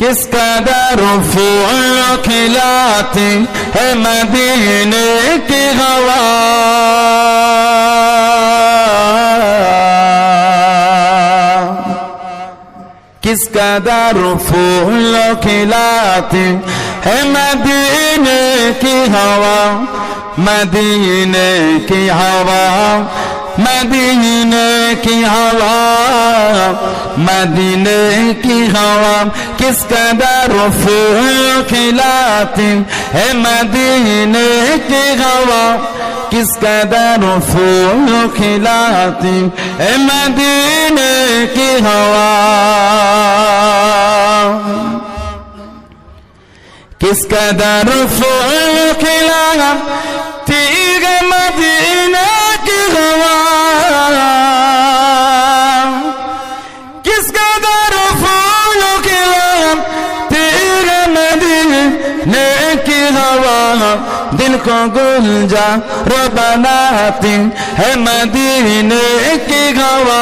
किस कदर फूल खिलाती है मदीने की हवा किस कदर फूल खिलाती है मदीने की हवा मदीने की हवा मदीने की हवा मदीने की हवा किस कदर फूल खिलाती है मदीने की हवा किस कदर फूल खिलाती है मदीने की हवा किस कदर फूल खिलाती है मदीने دل کو گل جا رو بناتی ہے مدینے کی گوا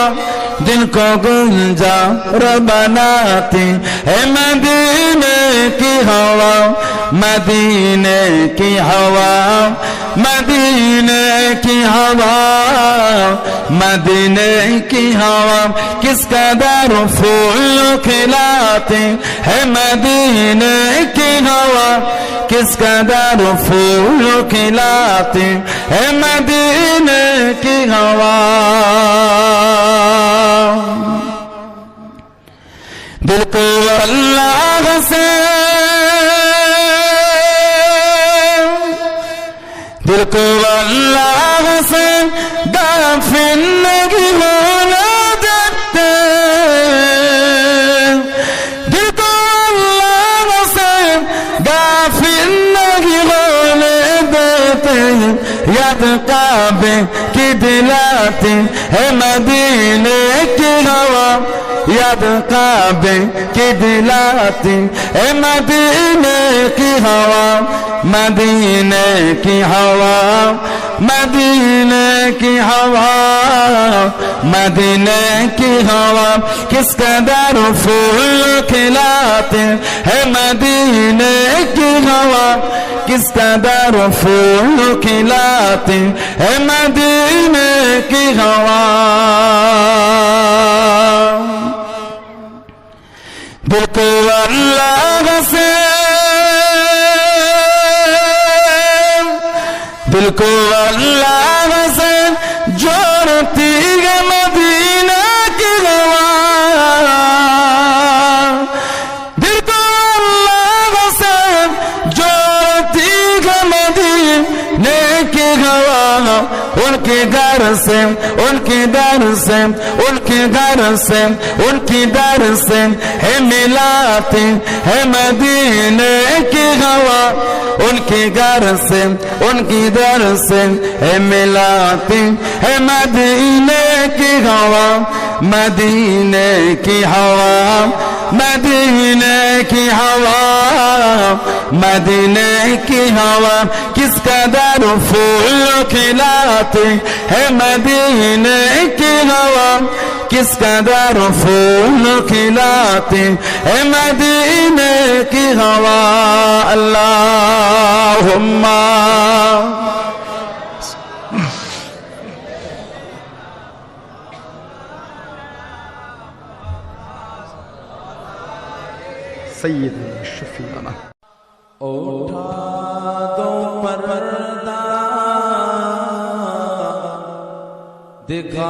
دل کو گل جا رو بناتی ہے مدینے کی ہوا مدینے کی ہوا मदीने की हवा मदीने की हवा किस कदर फूल खिलाते है मदीने की हवा किस कदर फूल खिलाते है मदीने की हवा दिल को अल्लाह से दिल को अल्लाह से गाफिल नहीं होना देते दिल को अल्लाह से गाफिल नहीं होने देते याद काबे की दिलाती है मदीने की हवा याद काबे की दिलाती है मदीने की हवा मदीने की हवा मदीने की हवा मदीने की हवा किस कदर फूल खिलाते है मदीने की हवा किस कदर फूल खिलाते है मदीने की हवा दिल को अल्लाह से को अल्लाह उनके घर से उनके दर से उनके घर से उनकी दर से है मिलाती है मदीने की हवा उनके घर से उनकी दर से है मिलाती है मदीने की हवा मदीने की हवा मदीने की हवा मदीने की हवा किस कदर फूल खिलाती है मदीने की हवा किस कदर फूल खिलाती है मदीने की हवा अल्लाहुम्मा سيدي شفيعنا دکھا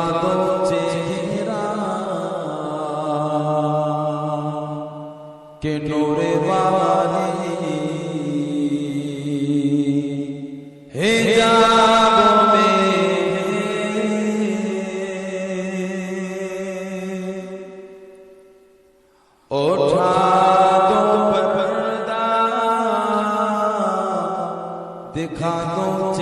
दिखा दो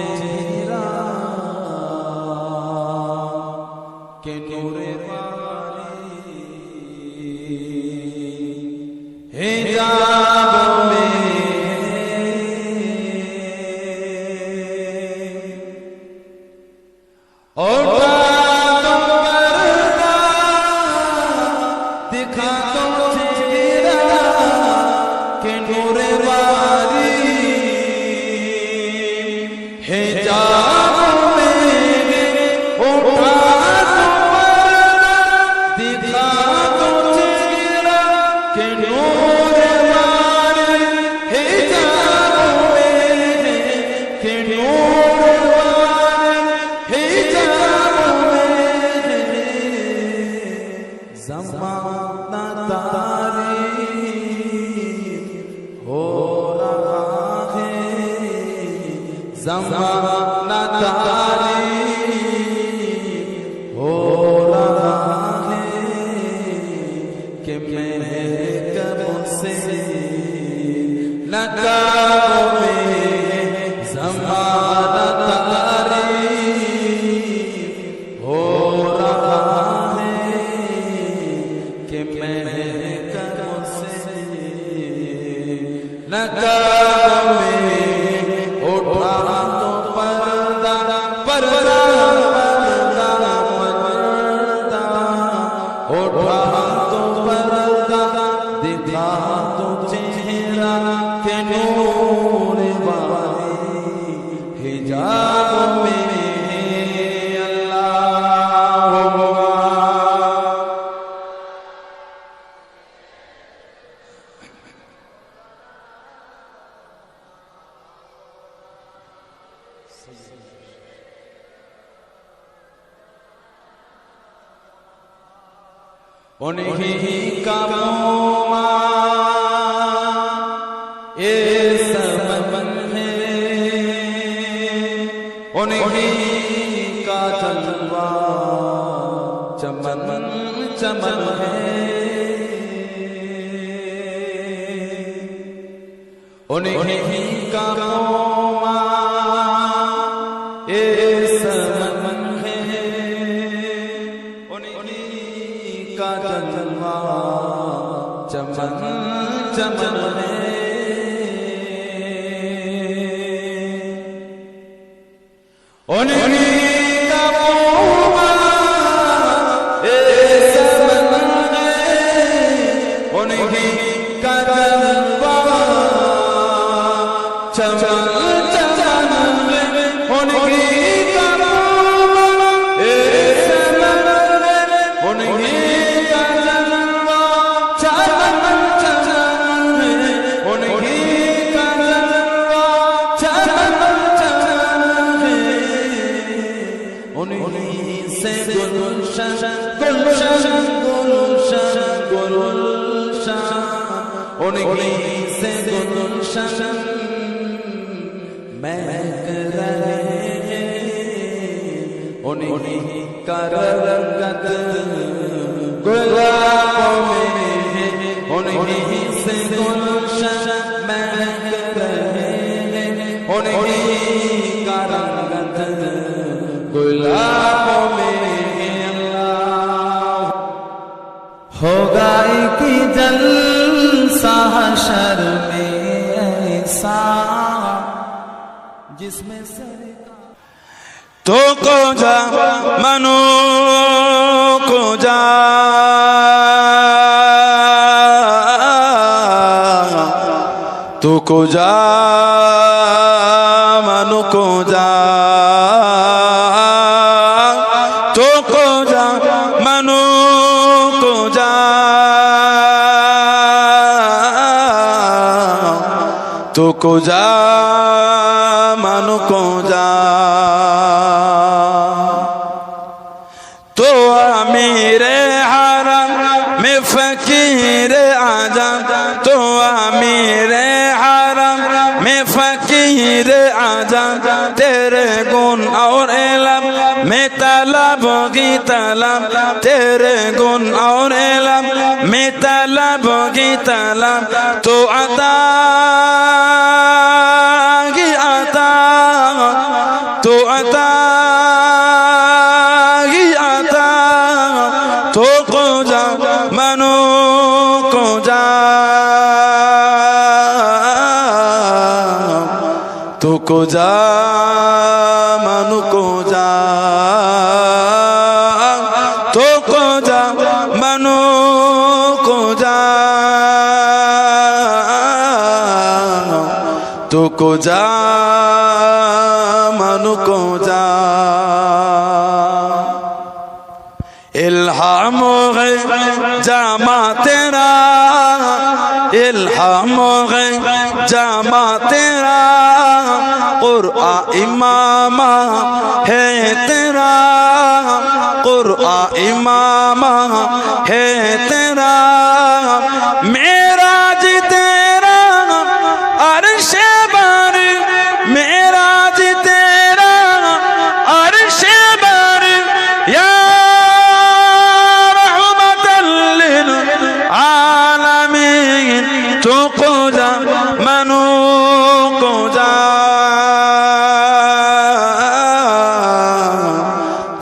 जमाना तारीफ हो रहा है जमाना तारीफ उन्हीं تمنى रंगत गुलाबों में है उन्हीं से गुलशन महक रहे हैं उन्हीं का रंगत गुलाबों में है अल्लाह होगा एक जलसा हशर में ऐसा जिसमें सरकार तो को को जा मनु को जा तो को जा मनु को जा तो को जा मनु को जा طلب تیرے گن اور علم میں طلب کی طلب تو عطا کی عطا تو عطا گی عطا تو کو منو کو جا تو کو منو کو جا تو کو جا من کو جا الہام ہے جامع تیرا الہام ہے جامع تیرا قرآ امام ہے تیرا قرآ امام ہے تیرا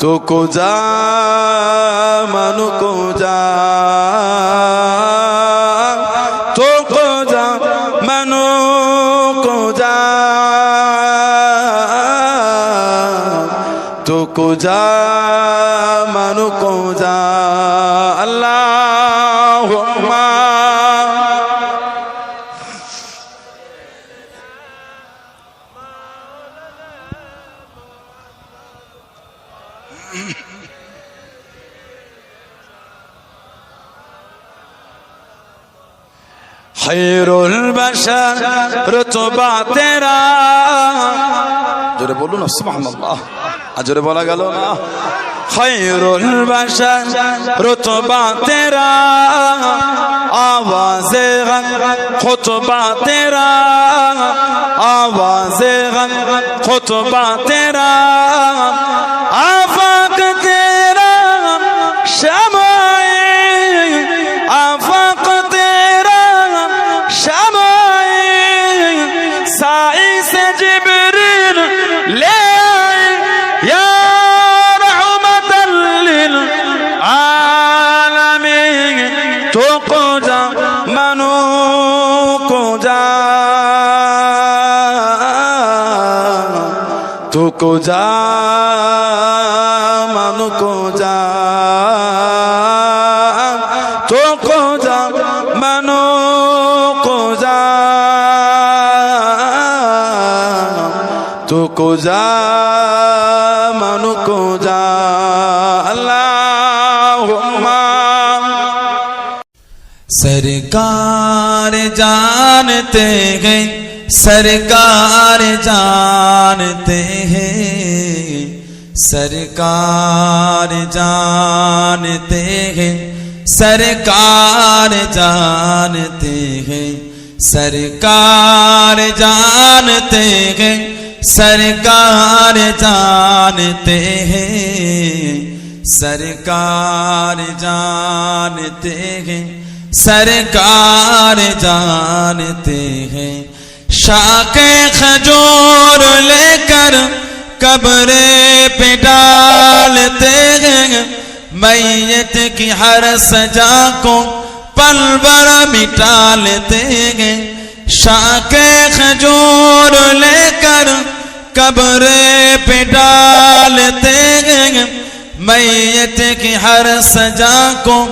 तू को जा मनु को जा तो को जा मनु को जा तो को जा मनु को जा अल्लाह খৈরুল বাসার রতবা তেরা। জোরে বলুন, সুবহানাল্লাহ। আর জোরে বলা গেল না। খৈরুল বাসার রতবা তেরা। آواز غم خطبہ تیرا آواز غم خطبہ تیرا को जा मनु को जा तो को जा मनु को जा तो को जा मनु को जा अल्लाहुम्मा सरकार जानते سرکار جانتے ہیں، سرکار جانتے ہیں، سرکار جانتے ہیں، سرکار جانتے ہیں، سرکار جانتے ہیں، سرکار جانتے ہیں، سرکار جانتے ہیں۔ شاخ کھجور لے کر قبرے پہ ڈالتے ہیں۔ میت کی ہر سجا کو پل بڑا مٹالتے ہیں۔ شاخ کھجور لے کر قبرے پہ ڈالتے ہیں۔ میت کی ہر سجا کو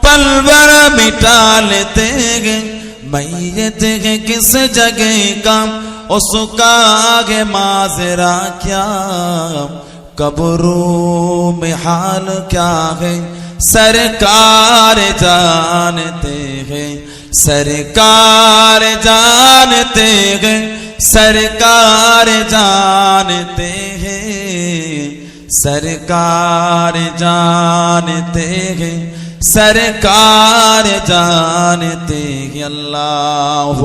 پل بڑا مٹالتے ہیں۔ میت ہے کس جگہ کا اس کا آگے ماضرا کیا؟ قبروں میں حال کیا ہے؟ سرکار جانتے ہیں، سرکار جانتے ہیں، سرکار جانتے ہیں، سرکار جانتے ہیں۔ سرکار جانتے ہیں اللہ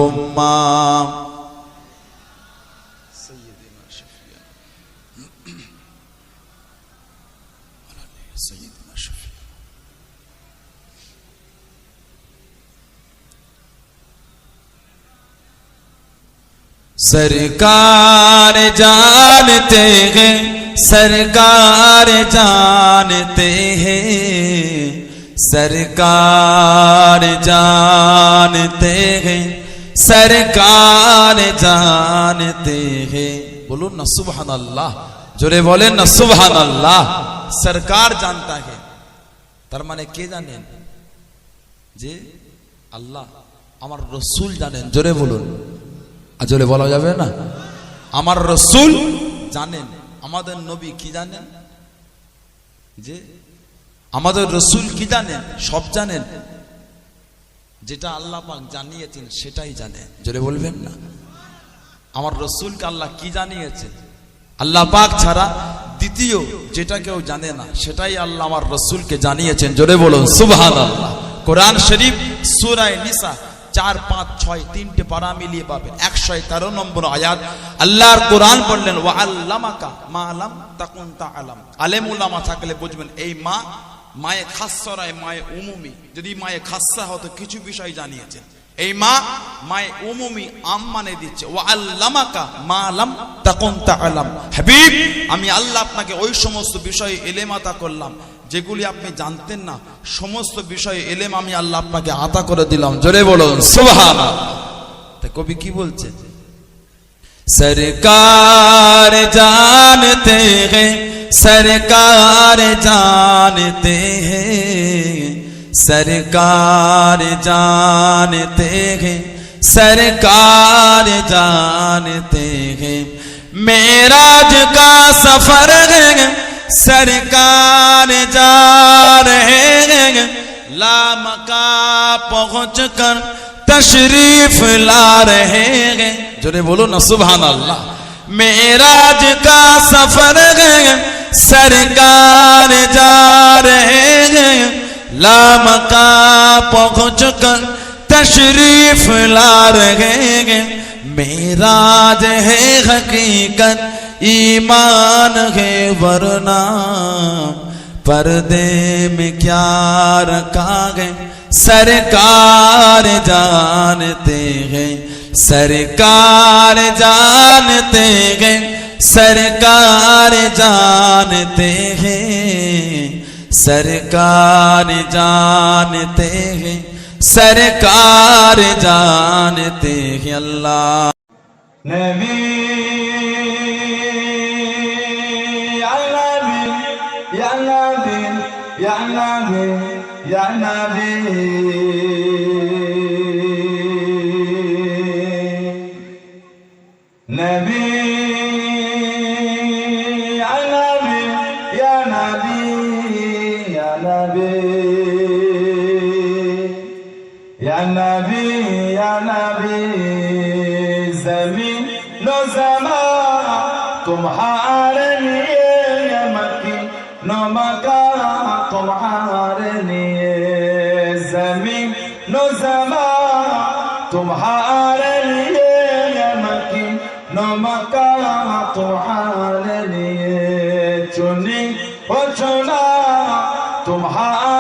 سرکار جانتے ہیں سرکار جانتے ہیں۔ सरकार जानते हैं सरकार जानते हैं बोलो ना सुबहान अल्लाह জোরে বলেন না সুবহান আল্লাহ সরকার জানতা হে তার মানে কে জানেন যে আল্লাহ আমার রসুল জানেন জোরে বলুন আর জোরে বলা যাবে না আমার রসুল জানেন আমাদের নবী কি জানেন যে আমাদের রসুল কি জানেন? সব জানেন। যেটা আল্লাহ পাক জানিয়েছেন, সেটাই জানে জোরে বলবেন না? আমার রসুলকে আল্লাহ কি জানিয়েছেন? আল্লাহ পাক ছাড়া দ্বিতীয় যেটা কেউ জানে না, সেটাই আল্লাহ আমার রসুলকে জানিয়েছেন। জোরে বলুন সুবহান আল্লাহ কোরআন শরীফ, সুরায় নিসা, চার, পাঁচ, ছয়, তিনটে পারা মিলিয়ে পাবেন। একশো তেরো নম্বর আয়াত, আল্লাহর কোরআন বললেন, ওয়া আল্লামাকা মা আলাম তাকুন তা আলাম আলেম উলামা থাকলে বুঝবেন, এই মা মায়ে খাসরায়, মায়ে উমুমি। যদি মায়ে খাসা হতো, কিছু বিষয় জানিয়েছেন। এই মা মায়ে উমুমি আম মানে দিচ্ছে। ও আল্লামাকা মা আলাম তখন তা আলাম হাবিব, আমি আল্লাহ আপনাকে ওই সমস্ত বিষয়ে এলেমাতা করলাম, যেগুলি আপনি জানতেন না। সমস্ত বিষয়ে এলেম আমি আল্লাহ আপনাকে আতা করে দিলাম। জোরে বলুন সোহানা তা কবি কি বলছে? সরকার জানতে হ্যাঁ سرکار جانتے ہیں، سرکار جانتے ہیں، سرکار جانتے ہیں۔ میراج کا سفر ہے، سرکار جا رہے ہیں۔ لامکا پہنچ کر تشریف لا رہے ہیں۔ جو نے بولو نا، سبحان اللہ۔ میراج کا سفر ہے سرکار جا رہے ہیں۔ لامکا پہنچ کر تشریف لا رہے ہیں۔ میراج ہے حقیقت، ایمان ہے ورنہ۔ پردے میں کیا رکھا گئے؟ سرکار جانتے ہیں۔ سرکار جانتے ہیں۔ سرکار جانتے ہیں، سرکار جانتے ہیں، سرکار جانتے ہیں اللہ۔ نبی، یا نبی یا نبی یا نبی नबी जमीन नो जमा तुम्हारे लिए ये मक्की नो मका तुम्हारे लिए जमीन नो जमा तुम्हारे लिए ये मक्की नो मका तुम्हारे लिए चुनी ओ चुना तुम्हारे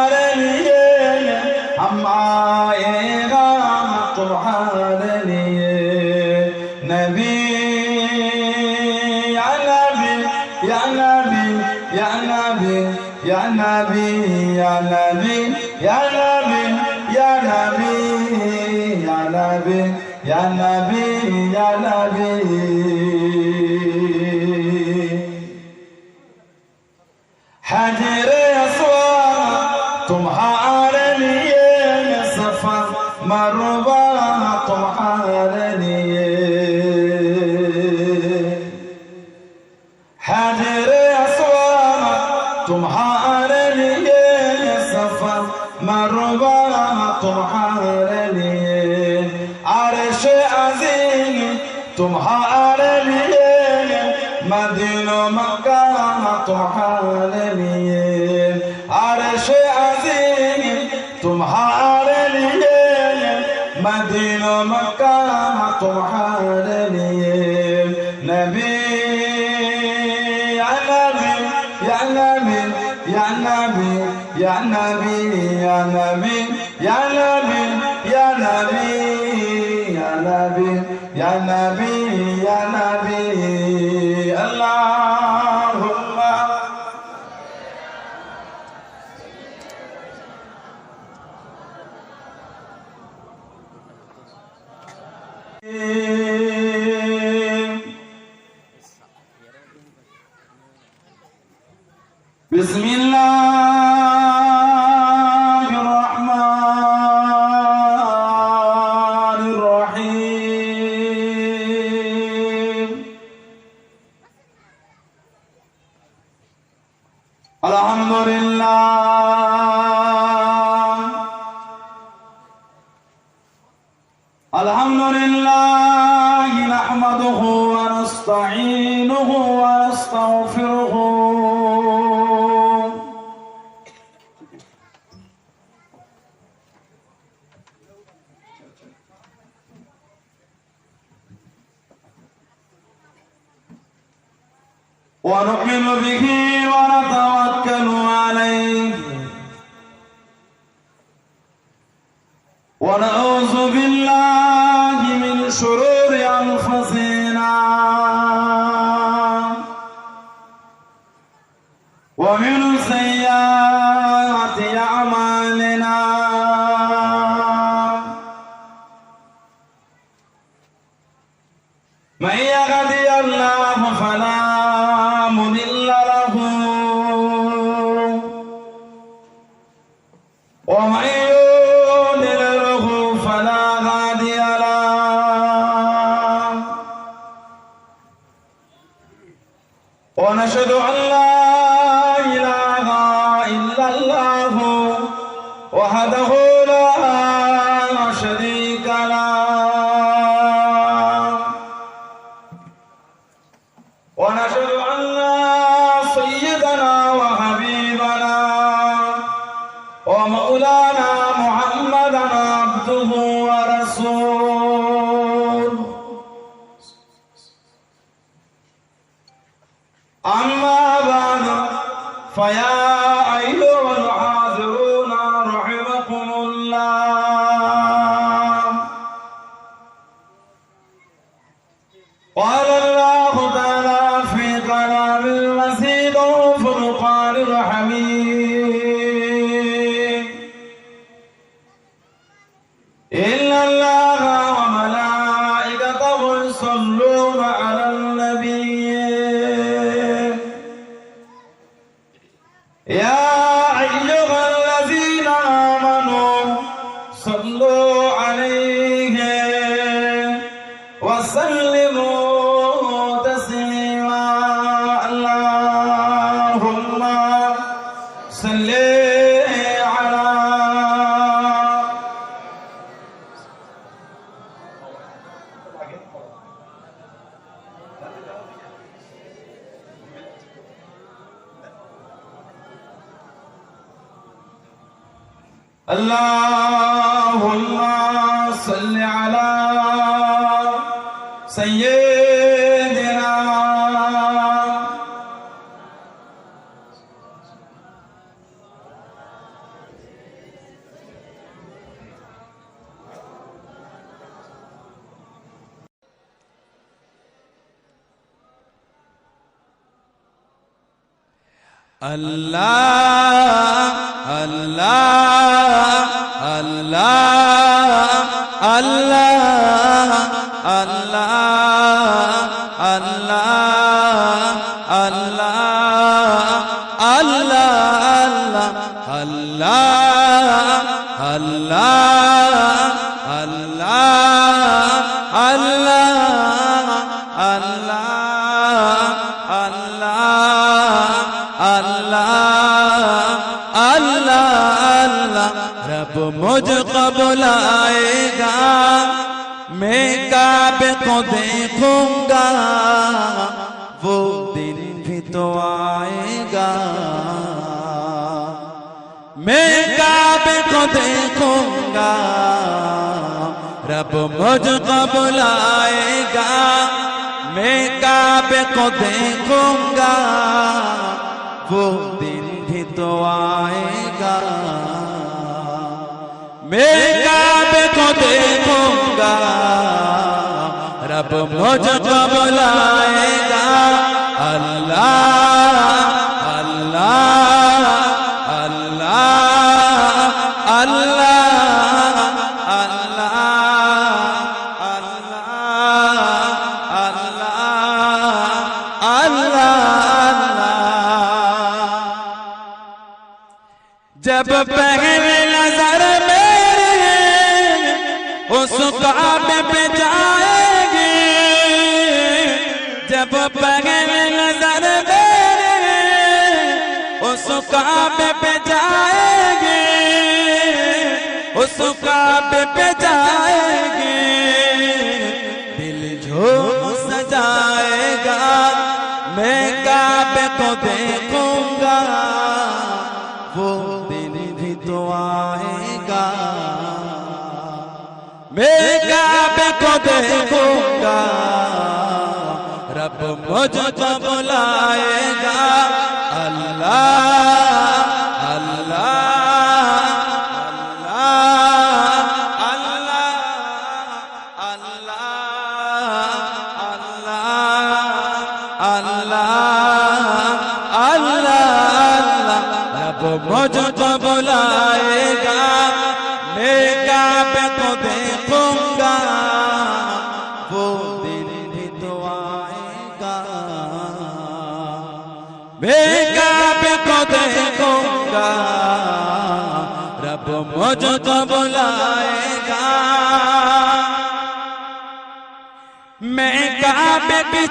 আর নিয়ে মদিন মক্কা তোমার নিয়ে আর সে আজিম তোমার নিয়ে মদিন মক্কা তোমার নিয়ে নবী নবী يا نبي يا نبي يا نبي يا نبي يا نبي يا نبي يا نبي يا نبي اللهم بسم الله ومن سيئات fire. Allah. مجھ کو بلائے گا۔ میں کعبے کو دیکھوں گا۔ وہ دن بھی تو آئے گا۔ میں کعبے کو دیکھوں گا۔ رب مجھ کو بلائے گا۔ میں کعبے کو دیکھوں گا۔ وہ دن بھی تو آئے گا۔ میرے کعبے کو دیکھوں گا رب مجھ کو بلائے گا اللہ اللہ اللہ اللہ اللہ اللہ اللہ اللہ جب اس کعبے پہ جائیں گے۔ دل جھو سجائے گا۔ میں کعبے کو دیکھوں گا۔ وہ دن بھی تو آئے گا۔ میں کعبے کو دیکھوں گا۔ رب مجھ کو بلائے گا۔ اللہ بلائے گا، میرے کعبے کو دیکھوں گا، وہ دن بھی تو آئے گا۔ میرے کعبے کو دیکھوں گا، رب مجھ کو بلائے گا۔ میں کعبے پہ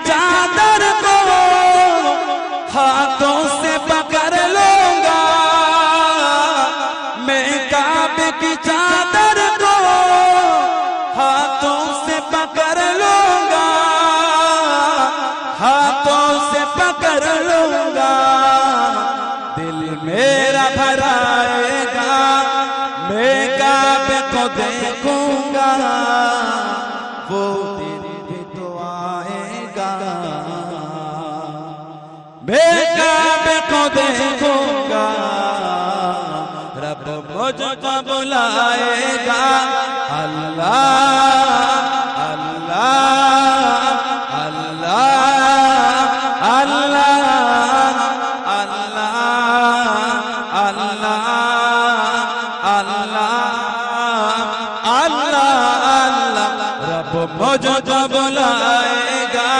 اللہ اللہ رب مجھے تو بلائے گا،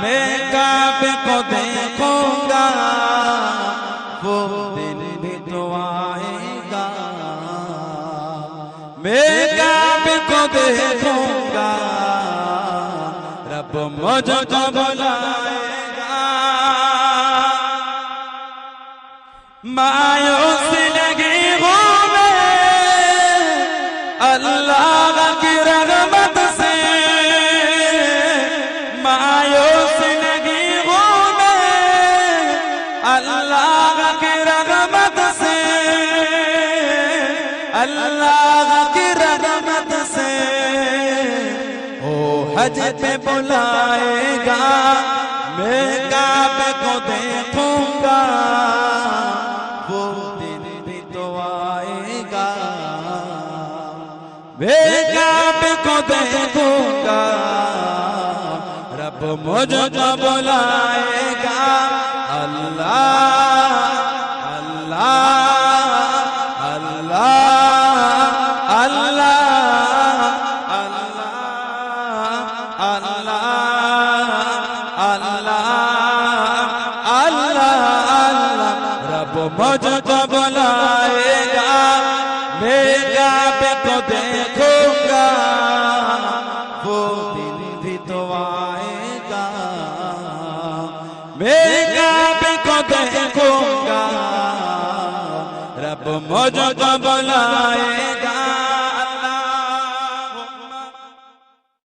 میں کعبے کو دیکھوں گا وہ دن بھی تو آئے گا میں کعبے کو دیکھوں گا، رب مجھے تو بلائے گا مایو रब मुझको बुलाएगा अल्लाह अल्लाह अल्लाह अल्लाह अल्लाह अल्लाह अल्लाह अल्लाह रब मुझको बुलाएगा खुद बुलाए